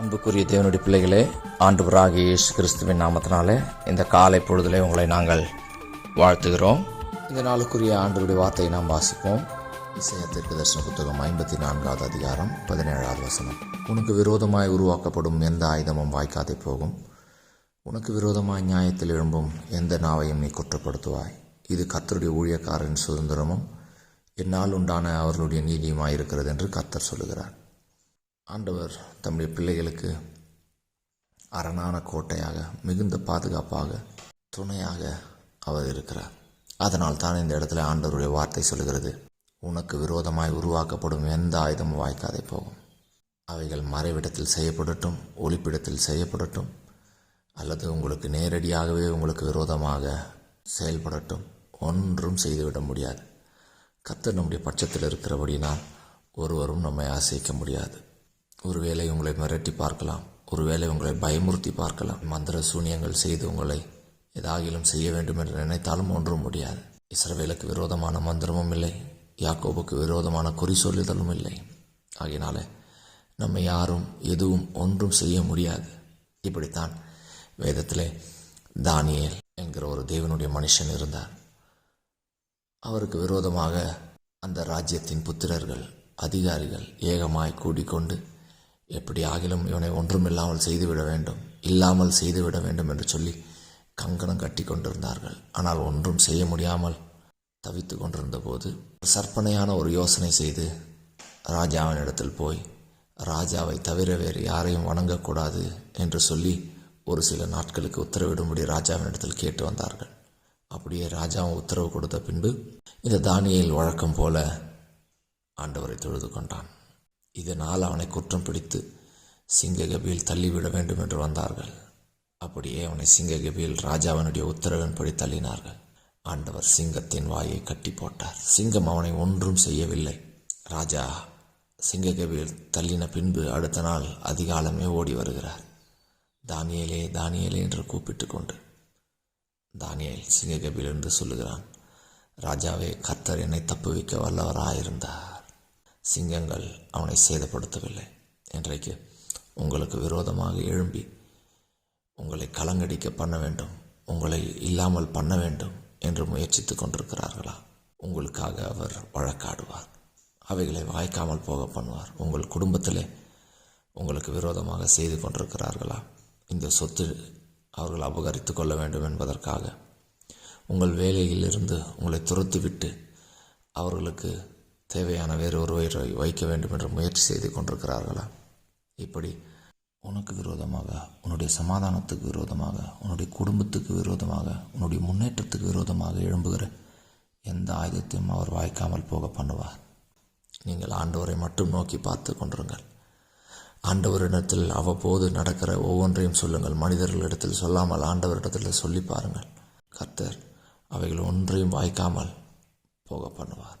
அன்புக்குரிய தேவனுடைய பிள்ளைகளே ஆண்டவராக இயேசு கிறிஸ்துவின் நாமத்தினாலே இந்த காலை பொழுதிலே உங்களை நாங்கள் வாழ்த்துகிறோம். இந்த நாளுக்குரிய ஆண்டவருடைய வார்த்தையை நாம் வாசிப்போம். இசையத்திற்கு தரிசன புத்தகம் ஐம்பத்தி நான்காவது அதிகாரம் பதினேழாவது வசனம். உனக்கு விரோதமாய் உருவாக்கப்படும் எந்த ஆயுதமும் வாய்க்காதே போகும். உனக்கு விரோதமாய் நியாயத்தில் எழும்பும் எந்த நாவையும் நீ குற்றப்படுத்துவாய். இது கத்தருடைய ஊழியக்காரரின் சுதந்திரமும் என்னால் உண்டான அவர்களுடைய நீதியுமாய் இருக்கிறது என்று கர்த்தர் சொல்லுகிறார். ஆண்டவர் தம்முடைய பிள்ளைகளுக்கு அரணான கோட்டையாக மிகுந்த பாதுகாப்பாக துணையாக அவர் இருக்கிறார். அதனால் தான் இந்த இடத்துல ஆண்டவருடைய வார்த்தை சொல்கிறது உனக்கு விரோதமாய் உருவாக்கப்படும் எந்த ஆயுதமும் வாய்க்காதே போகும். அவைகள் மறைவிடத்தில் செய்யப்படட்டும் ஒளிப்பிடத்தில் செய்யப்படட்டும் அல்லது உங்களுக்கு நேரடியாகவே உங்களுக்கு விரோதமாக செயல்படட்டும். ஒன்றும் செய்துவிட முடியாது. கத்தர் நம்முடைய பட்சத்தில் இருக்கிறபடினால் ஒருவரும் நம்மை அசைக்க முடியாது. ஒருவேளை உங்களை மிரட்டி பார்க்கலாம் ஒருவேளை உங்களை பயமுறுத்தி பார்க்கலாம் மந்திர சூனியங்கள் செய்து உங்களை ஏதாகிலும் செய்ய வேண்டும் என்று நினைத்தாலும் ஒன்றும் முடியாது. இஸ்ரவேலுக்கு விரோதமான மந்திரமும் இல்லை யாக்கோபுக்கு விரோதமான குறி சொல்லுதலும் இல்லை. ஆகையினால நம்மை யாரும் எதுவும் ஒன்றும் செய்ய முடியாது. இப்படித்தான் வேதத்திலே தானியல் என்கிற ஒரு தேவனுடைய மனுஷன் இருந்தார். அவருக்கு விரோதமாக அந்த ராஜ்யத்தின் புத்திரர்கள் அதிகாரிகள் ஏகமாய் கூடிக்கொண்டு எப்படி ஆகிலும் இவனை ஒன்றுமில்லாமல் செய்துவிட வேண்டும் இல்லாமல் செய்துவிட வேண்டும் என்று சொல்லி கங்கணம் கட்டி கொண்டிருந்தார்கள். ஆனால் ஒன்றும் செய்ய முடியாமல் தவித்து கொண்டிருந்த போது சற்பனையான ஒரு யோசனை செய்து ராஜாவின் இடத்தில் போய் ராஜாவை தவிர வேறு யாரையும் வணங்கக்கூடாது என்று சொல்லி ஒரு சில நாட்களுக்கு உத்தரவிடும்படி ராஜாவின் இடத்தில் கேட்டு வந்தார்கள். அப்படியே ராஜாவும் உத்தரவு கொடுத்த பின்பு இந்த தானியல் வழக்கம் போல ஆண்டவரை தொழுது கொண்டான். இதனால் அவனை குற்றம் பிடித்து சிங்ககபியில் தள்ளிவிட வேண்டும் என்று வந்தார்கள். அப்படியே அவனை சிங்ககபியில் ராஜாவினுடைய உத்தரவின்படி தள்ளினார்கள். ஆண்டவர் சிங்கத்தின் வாயை கட்டி போட்டார். சிங்கம் அவனை ஒன்றும் செய்யவில்லை. ராஜா சிங்ககபியில் தள்ளின பின்பு அடுத்த நாள் அதிகாலமே ஓடி வருகிறார். தானியலே தானியலே என்று கூப்பிட்டு கொண்டு. தானியல் சிங்ககபில் என்று சொல்லுகிறான் ராஜாவே கர்த்தர் என்னை தப்புவிக்க வல்லவராயிருந்தார். சிங்கங்கள் அவனை சேதப்படுத்தவில்லை. இன்றைக்கு உங்களுக்கு விரோதமாக எழும்பி உங்களை கலங்கடிக்க பண்ண வேண்டும் உங்களை இல்லாமல் பண்ண வேண்டும் என்று முயற்சித்து கொண்டிருக்கிறார்களா? உங்களுக்காக அவர் வழக்காடுவார். அவைகளை வாய்க்காமல் போக பண்ணுவார். உங்கள் குடும்பத்திலே உங்களுக்கு விரோதமாக செய்து கொண்டிருக்கிறார்களா? இந்த சொத்து அவர்கள் அபகரித்து கொள்ள வேண்டும் என்பதற்காக உங்கள் வேலையிலிருந்து உங்களை துரத்திவிட்டு அவர்களுக்கு தேவையான வேறு ஒருவரை வைக்க வேண்டும் என்று முயற்சி செய்து கொண்டிருக்கிறார்களா? இப்படி உனக்கு விரோதமாக உன்னுடைய சமாதானத்துக்கு விரோதமாக உன்னுடைய குடும்பத்துக்கு விரோதமாக உன்னுடைய முன்னேற்றத்துக்கு விரோதமாக எழும்புகிற எந்த ஆயுதத்தையும் அவர் வாய்க்காமல் போக பண்ணுவார். நீங்கள் ஆண்டவரை மட்டும் நோக்கி பார்த்து கொண்டிருங்கள். ஆண்டவரிடத்தில் அவ்வப்போது நடக்கிற ஒவ்வொன்றையும் சொல்லுங்கள். மனிதர்களிடத்தில் சொல்லாமல் ஆண்டவரிடத்தில் சொல்லி பாருங்கள். கர்த்தர் அவைகள் ஒன்றையும் வாய்க்காமல் போக பண்ணுவார்.